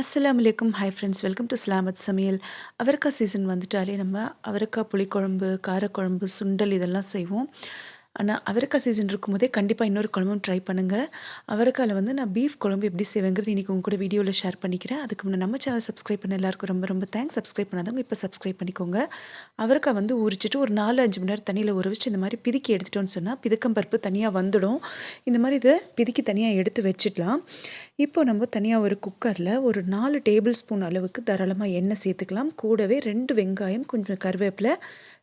அஸ்லாம் அலைக்கும் hi friends welcome to Salamath சமையல் அவரக்காய் சீசன் வந்துட்டாலே நம்ம அவரைக்காய் புளிக்குழம்பு காரக்குழம்பு சுண்டல் இதெல்லாம் செய்வோம். ஆனால் அவரக்காய் சீசன் இருக்கும்போதே கண்டிப்பாக இன்னொரு குழம்பும் ட்ரை பண்ணுங்கள் அவரைக்காயில் வந்து நான் பீஃப் குழம்பு எப்படி செய்வேங்கிறது இன்றைக்கி உங்க கூட வீடியோவில் ஷேர் பண்ணிக்கிறேன். அதுக்கு முன்னே நம்ம சேனல் சப்ஸ்கிரைப் பண்ண எல்லாருக்கும் ரொம்ப ரொம்ப தேங்க்ஸ் சப்ஸ்கிரைப் பண்ணாதவங்க இப்போ சப்ஸ்கிரைப் பண்ணிக்கோங்க. அவரைக்காய் வந்து உரிச்சிட்டு ஒரு நாலு அஞ்சு மணி நேரம் தண்ணியில் ஊற வச்சு இந்த மாதிரி பிதுக்கி எடுத்துட்டோன்னு சொன்னால் பிதுக்கம் பருப்பு தனியாக வந்துடும். இந்த மாதிரி இதை பிதுக்கி தனியாக எடுத்து வச்சிடலாம். இப்போ நம்ம தனியாக ஒரு குக்கரில் ஒரு நாலு டேபிள் ஸ்பூன் அளவுக்கு தாராளமாக எண்ணெய் சேர்த்துக்கலாம். கூடவே ரெண்டு வெங்காயம் கொஞ்சம் கருவேப்பிலை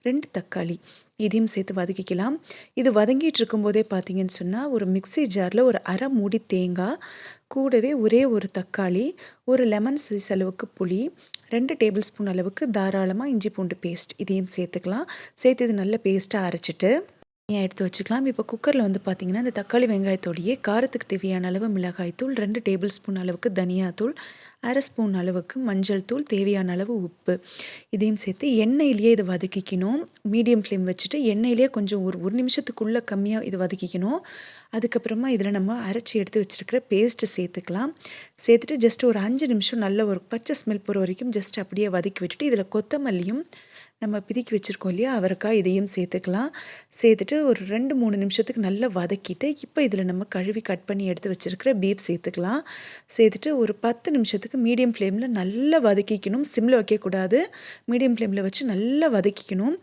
ரெண்டு தக்காளி. இதையும் சேர்த்து வதக்கிக்கலாம். இது வதங்கிட்டு இருக்கும்போதே பார்த்தீங்கன்னு சொன்னால் ஒரு மிக்ஸி ஜாரில் ஒரு அரை மூடி தேங்காய் கூடவே ஒரே ஒரு தக்காளி ஒரு லெமன் சைஸ் அளவுக்கு புளி ரெண்டு டேபிள் ஸ்பூன் அளவுக்கு தாராளமாக இஞ்சி பூண்டு பேஸ்ட் இதையும் சேர்த்துக்கலாம். சேர்த்து இது நல்ல பேஸ்ட்டாக அரைச்சிட்டு தனியாக எடுத்து வச்சுக்கலாம். இப்போ குக்கரில் வந்து பார்த்திங்கன்னா இந்த தக்காளி வெங்காயத்தோடையே காரத்துக்கு தேவையான அளவு மிளகாய்த்தூள் ரெண்டு டேபிள் ஸ்பூன் அளவுக்கு தனியாத்தூள் அரை ஸ்பூன் அளவுக்கு மஞ்சள் தூள் தேவையான அளவு உப்பு. இதையும் சேர்த்து எண்ணெயிலேயே இதை வதக்கிக்கணும். மீடியம் ஃப்ளேம் வச்சுட்டு எண்ணெயிலேயே கொஞ்சம் ஒரு ஒரு நிமிஷத்துக்குள்ளே கம்மியாக இதை வதக்கிக்கணும். அதுக்கப்புறமா இதில் நம்ம அரைச்சி எடுத்து வச்சுருக்கிற பேஸ்ட்டு சேர்த்துக்கலாம். சேர்த்துட்டு ஜஸ்ட் ஒரு அஞ்சு நிமிஷம் நல்ல ஒரு பச்சை ஸ்மெல் போகிற வரைக்கும் ஜஸ்ட் அப்படியே வதக்கி விட்டுட்டு இதில் கொத்தமல்லியும் நம்ம பிதுக்கி வச்சுருக்கோம் இல்லையா அவரைக்காய் இதையும் சேர்த்துக்கலாம். சேர்த்துட்டு ஒரு ரெண்டு மூணு நிமிஷத்துக்கு நல்லா வதக்கிட்டு இப்போ இதில் நம்ம கழுவி கட் பண்ணி எடுத்து வச்சுருக்கிற பீப் சேர்த்துக்கலாம். சேர்த்துட்டு ஒரு பத்து நிமிஷத்துக்கு மீடியம் ஃப்ளேமில் நல்லா வதக்கிக்கணும். சிம்மில் வைக்கக்கூடாது மீடியம் ஃப்ளேமில் வச்சு நல்லா வதக்கிக்கணும்.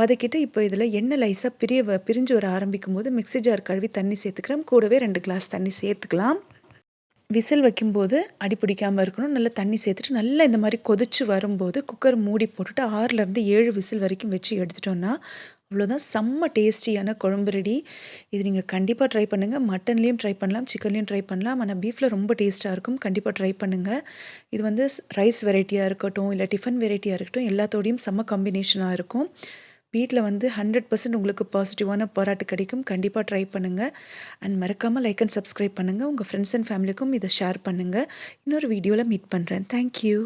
வதக்கிட்டு இப்போ இதில் எண்ணெய் லைஸாக பிரிய பிரிஞ்சு வர ஆரம்பிக்கும் போது மிக்ஸி ஜார் கழுவி தண்ணி சேர்த்துக்கிறோம். கூடவே ரெண்டு கிளாஸ் தண்ணி சேர்த்துக்கலாம். விசில் வைக்கும்போது அடி பிடிக்காமல் இருக்கணும். நல்லா தண்ணி சேர்த்துட்டு நல்லா இந்த மாதிரி கொதிச்சு வரும்போது குக்கர் மூடி போட்டுட்டு ஆறுலேருந்து ஏழு விசில் வரைக்கும் வச்சு எடுத்துட்டோன்னா அவ்வளோதான் செம்ம டேஸ்டியான குழம்பு ரெடி. இது நீங்கள் கண்டிப்பாக ட்ரை பண்ணுங்கள் மட்டன்லேயும் ட்ரை பண்ணலாம் சிக்கன்லேயும் ட்ரை பண்ணலாம். ஆனால் பீஃபில் ரொம்ப டேஸ்ட்டாக இருக்கும். கண்டிப்பாக ட்ரை பண்ணுங்கள் இது வந்து ரைஸ் வெரைட்டியாக இருக்கட்டும் இல்லை டிஃபன் வெரைட்டியாக இருக்கட்டும் எல்லாத்தோடையும் செம்ம காம்பினேஷனாக இருக்கும். வீட்டில் வந்து ஹண்ட்ரட் பர்சன்ட் உங்களுக்கு பாசிட்டிவான பாராட்டு கிடைக்கும். கண்டிப்பாக ட்ரை பண்ணுங்கள் அண்ட் மறக்காமல் லைக் அண்ட் சப்ஸ்கிரைப் பண்ணுங்கள் உங்கள் ஃப்ரெண்ட்ஸ் அண்ட் ஃபேமிலிக்கும் இதை ஷேர் பண்ணுங்கள் இன்னொரு வீடியோவில் மீட் பண்ணுறேன் தேங்க்யூ